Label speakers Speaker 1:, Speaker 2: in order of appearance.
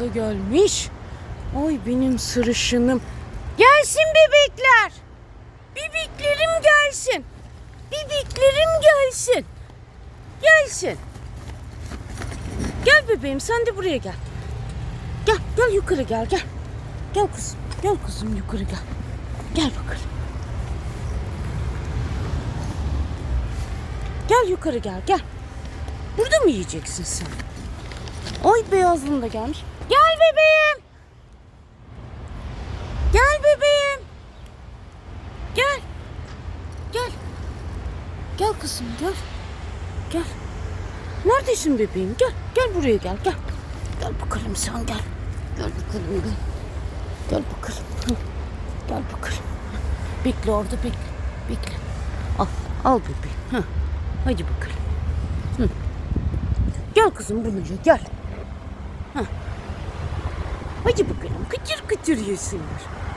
Speaker 1: da gelmiş. Oy benim sırışınım. Gelsin bebekler. Bebeklerim gelsin. Bebeklerim gelsin. Gelsin. Gel bebeğim sen de buraya gel. Gel gel yukarı gel gel. Gel kızım. Gel kızım yukarı gel. Gel bakalım. Gel yukarı gel gel. Burada mı yiyeceksin sen? Oy beyazlım da gelmiş. Gel bebeğim. Gel bebeğim. Gel. Gel. Gel kızım gel. Gel. Neredesin bebeğim? Gel. Gel buraya gel. Gel. Gel bakalım sen gel. Gel bakalım gel. Gel bakalım. Gel bakalım. Bekle orada bekle. Bekle. Al. Al bebeğim. Hı. Hadi bakalım. Hı. Gel kızım buraya gel. Hadi bakalım kıtır kıtır yesinler. Gel bebeğim.